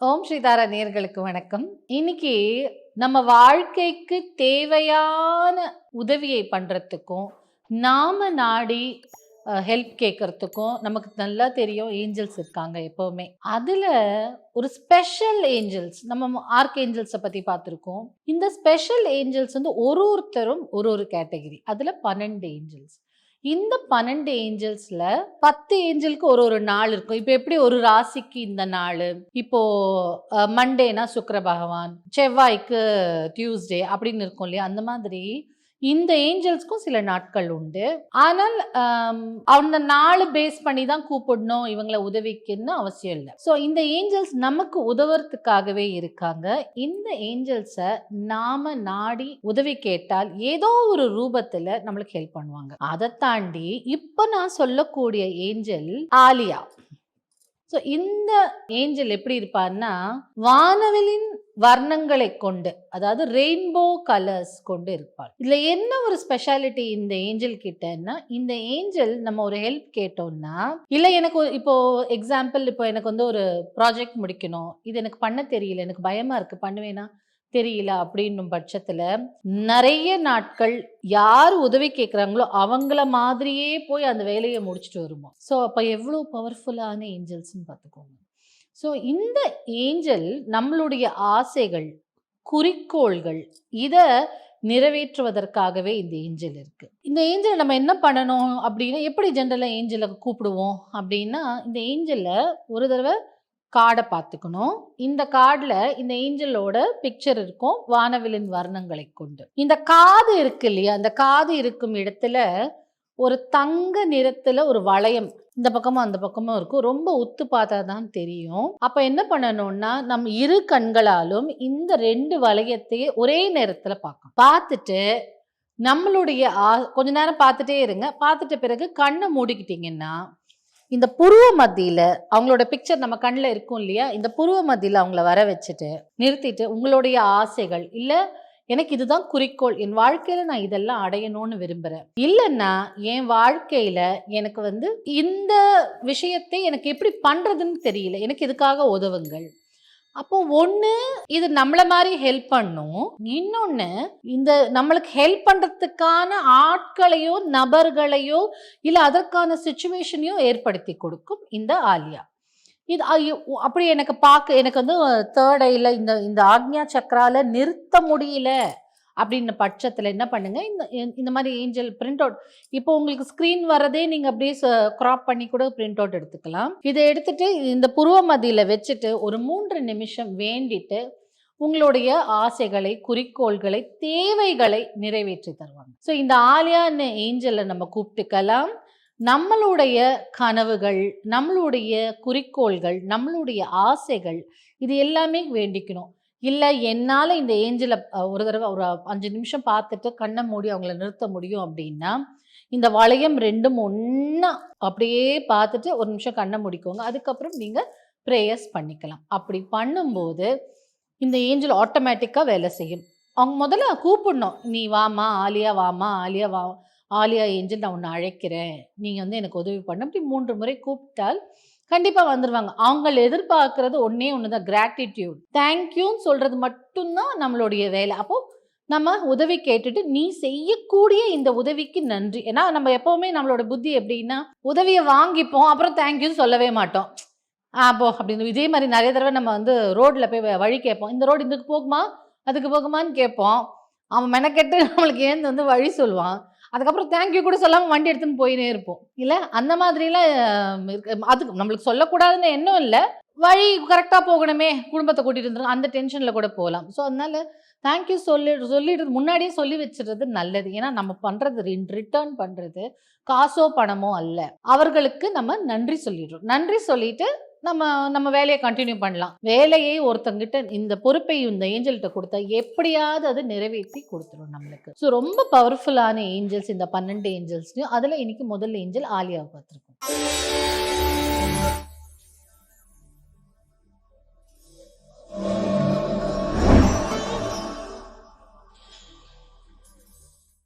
ஓம் ஸ்ரீதாரா நேர்களுக்கு வணக்கம். இன்னைக்கு நம்ம வாழ்க்கைக்கு தேவையான உதவியை பண்றதுக்கும் நாம நாடி ஹெல்ப் கேட்கறதுக்கும் நமக்கு நல்லா தெரியும் ஏஞ்சல்ஸ் இருக்காங்க எப்பவுமே. அதுல ஒரு ஸ்பெஷல் ஏஞ்சல்ஸ் நம்ம ஆர்க் ஏஞ்சல்ஸை பத்தி பார்த்துருக்கோம். இந்த ஸ்பெஷல் ஏஞ்சல்ஸ் வந்து ஒரு ஒருத்தரும் ஒரு ஒரு கேட்டகரி அதுல பன்னெண்டு ஏஞ்சல்ஸ் இந்த பன்னெண்டு ஏஞ்சல்ஸ்ல பத்து ஏஞ்சலுக்கு ஒரு ஒரு நாள் இருக்கும். இப்போ எப்படி ஒரு ராசிக்கு இந்த நாள்? இப்போ மண்டேனா சுக்கர பகவான் செவ்வாய்க்கு டியூஸ்டே அப்படின்னு இருக்கும் இல்லையா? அந்த மாதிரி இந்த ஏஞ்சல்ஸ்க்கும் சில நாட்கள் உண்டு. ஆனால் அந்த நாள் பேஸ் பண்ணி தான் கூப்பிடணும் இவங்களை உதவிக்குன்னு அவசியம் இல்லை. ஸோ இந்த ஏஞ்சல்ஸ் நமக்கு உதவுறதுக்காகவே இருக்காங்க. இந்த ஏஞ்சல்ஸை நாம நாடி உதவி கேட்டால் ஏதோ ஒரு ரூபத்தில் நம்மளுக்கு ஹெல்ப் பண்ணுவாங்க. அதை தாண்டி இப்போ நான் சொல்லக்கூடிய ஏஞ்சல் ஆலியா. ஸோ இந்த ஏஞ்சல் எப்படி இருப்பார்னா வானவெளின் வர்ணங்களை கொண்டு அதாவது ரெயின்போ கலர்ஸ் கொண்டு இருப்பாள். இதுல என்ன ஒரு ஸ்பெஷாலிட்டி இந்த ஏஞ்சல் கிட்டன்னா இந்த ஏஞ்சல் நம்ம ஒரு ஹெல்ப் கேட்டோம்னா இல்ல எனக்கு இப்போ எக்ஸாம்பிள் இப்போ எனக்கு வந்து ஒரு ப்ராஜெக்ட் முடிக்கணும். இது எனக்கு பண்ண தெரியல எனக்கு பயமா இருக்கு பண்ணுவேனா? தெரியல அப்படின்னும் பட்சத்துல நிறைய நாட்கள் யார் உதவி கேட்குறாங்களோ அவங்கள மாதிரியே போய் அந்த வேலையை முடிச்சுட்டு வருமா? ஸோ அப்போ எவ்வளோ பவர்ஃபுல்லான ஏஞ்சல்ஸ்னு பார்த்துக்கோங்க. ஸோ இந்த ஏஞ்சல் நம்மளுடைய ஆசைகள் குறிக்கோள்கள் இதை நிறைவேற்றுவதற்காகவே இந்த ஏஞ்சல் இருக்கு. இந்த ஏஞ்சலை நம்ம என்ன பண்ணணும் அப்படின்னா எப்படி ஜென்ரலாக ஏஞ்சலை கூப்பிடுவோம் அப்படின்னா இந்த ஏஞ்சலை ஒரு தடவை கார்டை பார்த்துக்கணும். இந்த கார்டில் இந்த ஏஞ்சலோட பிக்சர் இருக்கும் வானவிலின் வர்ணங்களை கொண்டு. இந்த காது இருக்கு இல்லையா அந்த காது இருக்கும் இடத்துல ஒரு தங்க நிறத்துல ஒரு வளையம் இந்த பக்கமும் அந்த பக்கமும் இருக்கும். ரொம்ப உத்து பார்த்தா தான் தெரியும். அப்ப என்ன பண்ணணும்னா நம்ம இரு கண்களாலும் இந்த ரெண்டு வளையத்தையே ஒரே நேரத்துல பார்க்கணும். பார்த்துட்டு நம்மளுடைய ஆ- கொஞ்ச நேரம் பார்த்துட்டே இருங்க. பார்த்துட்ட பிறகு கண்ணை மூடிக்கிட்டீங்கன்னா இந்த புருவ மத்தியில அவங்களோட பிக்சர் நம்ம கண்ணில் இருக்கும் இல்லையா? இந்த புருவ மத்தியில அவங்கள வர வச்சுட்டு நிறுத்திட்டு உங்களுடைய ஆசைகள் இல்லை எனக்கு இதுதான் குறிக்கோள். என் வாழ்க்கையில நான் இதெல்லாம் அடையணும்னு விரும்புறேன். இல்லைன்னா என் வாழ்க்கையில எனக்கு வந்து இந்த விஷயத்தை எனக்கு எப்படி பண்றதுன்னு தெரியல. எனக்கு இதுக்காக உதவுங்கள். அப்போ ஒன்று இது நம்மளை மாதிரி ஹெல்ப் பண்ணும். இன்னொன்று இந்த நம்மளுக்கு ஹெல்ப் பண்ணுறதுக்கான ஆட்களையோ நபர்களையோ இல்லை அதற்கான சுச்சுவேஷனையும் ஏற்படுத்தி கொடுக்கும் இந்த ஆலியா. இது ஐயோ, அப்படி எனக்கு பார்க்க எனக்கு வந்து தேர்ட் ஐல இந்த இந்த ஆக்ஞா சக்கரால நிறுத்த முடியல அப்படின்ன பட்சத்தில் என்ன பண்ணுங்க? இந்த இந்த மாதிரி ஏஞ்சல் பிரிண்ட் அவுட் இப்போ உங்களுக்கு ஸ்க்ரீன் வரதே நீங்கள் அப்படியே க்ராப் பண்ணி கூட பிரிண்ட் அவுட் எடுத்துக்கலாம். இதை எடுத்துட்டு இந்த புருவ மதியில் வச்சுட்டு ஒரு மூன்று நிமிஷம் வேண்டிட்டு உங்களுடைய ஆசைகளை குறிக்கோள்களை தேவைகளை நிறைவேற்றி தருவாங்க. ஸோ இந்த ஆலியான்னு ஏஞ்சலை நம்ம கூப்பிட்டுக்கலாம். நம்மளுடைய கனவுகள் நம்மளுடைய குறிக்கோள்கள் நம்மளுடைய ஆசைகள் இது எல்லாமே வேண்டிக்கணும். இல்லை என்னால் இந்த ஏஞ்சலை ஒரு தடவை ஒரு அஞ்சு நிமிஷம் பார்த்துட்டு கண்ணை மூடி அவங்கள நிறுத்த முடியும் அப்படின்னா இந்த வளையம் ரெண்டும் ஒன்றா அப்படியே பார்த்துட்டு ஒரு நிமிஷம் கண்ணை மூடிக்கோங்க. அதுக்கப்புறம் நீங்கள் ப்ரேயர்ஸ் பண்ணிக்கலாம். அப்படி பண்ணும்போது இந்த ஏஞ்சல் ஆட்டோமேட்டிக்காக வேலை செய்யும். அவங்க முதல்ல கூப்பிடணும். நீ வாமா ஆலியா வாமா ஆலியா வா ஆலியா ஏஞ்சல் நான் உன்னை அழைக்கிறேன். நீங்கள் வந்து எனக்கு உதவி பண்ண. அப்படி மூன்று முறை கூப்பிட்டால் கண்டிப்பாக வந்துடுவாங்க அவங்க எதிர்பார்க்கறது ஒன்றே ஒன்று தான் கிராட்டிடியூட் தேங்க்யூன்னு சொல்கிறது மட்டும்தான் நம்மளுடைய வேலை. அப்போது நம்ம உதவி கேட்டுட்டு நீ செய்யக்கூடிய இந்த உதவிக்கு நன்றி. ஏன்னா நம்ம எப்போவுமே நம்மளோட புத்தி எப்படின்னா உதவியை வாங்கிப்போம் அப்புறம் தேங்க்யூன்னு சொல்லவே மாட்டோம். அப்போ அப்படின்னு இதே மாதிரி நிறைய தடவை நம்ம வந்து ரோட்டில் போய் வ- வழி கேட்போம். இந்த ரோடு இதுக்கு போகுமா? அதுக்கு போகுமான்னு கேட்போம். அவன் மெனக்கெட்டு நம்மளுக்கு ஏந்து வந்து வழி சொல்லுவான். அதுக்கப்புறம் தேங்க்யூ கூட சொல்லாமல் வண்டி எடுத்துன்னு போயினே இருப்போம். இல்லை? அந்த மாதிரிலாம் இருக்கு. அதுக்கு நம்மளுக்கு சொல்லக்கூடாதுன்னு எண்ணம் இல்லை. வழி கரெக்டாக போகணுமே குடும்பத்தை கூட்டிகிட்டு வந்துடும் அந்த டென்ஷனில் கூட போகலாம். ஸோ அதனால தேங்க்யூ சொல்லி சொல்லிடுறது முன்னாடியே சொல்லி வச்சிடுறது நல்லது. ஏன்னா நம்ம பண்ணுறது ரிட்டர்ன் பண்ணுறது காசோ பணமோ அல்ல. அவர்களுக்கு நம்ம நன்றி சொல்லிடுறோம். நன்றி சொல்லிட்டு நம்ம நம்ம வேலையை கண்டினியூ பண்ணலாம். வேலையை ஒருத்தங்கிட்ட இந்த பொறுப்பை இந்த ஏஞ்சல்கிட்ட கொடுத்தா எப்படியாவது அது நிறைவேற்றி கொடுத்துரும் நம்மளுக்கு. ஸோ ரொம்ப பவர்ஃபுல்லான ஏஞ்சல்ஸ் இந்த பன்னெண்டு ஏஞ்சல்ஸ்லையும் அதில் இன்னைக்கு முதல் ஏஞ்சல் ஆலியாவை பார்த்துருக்கோம்.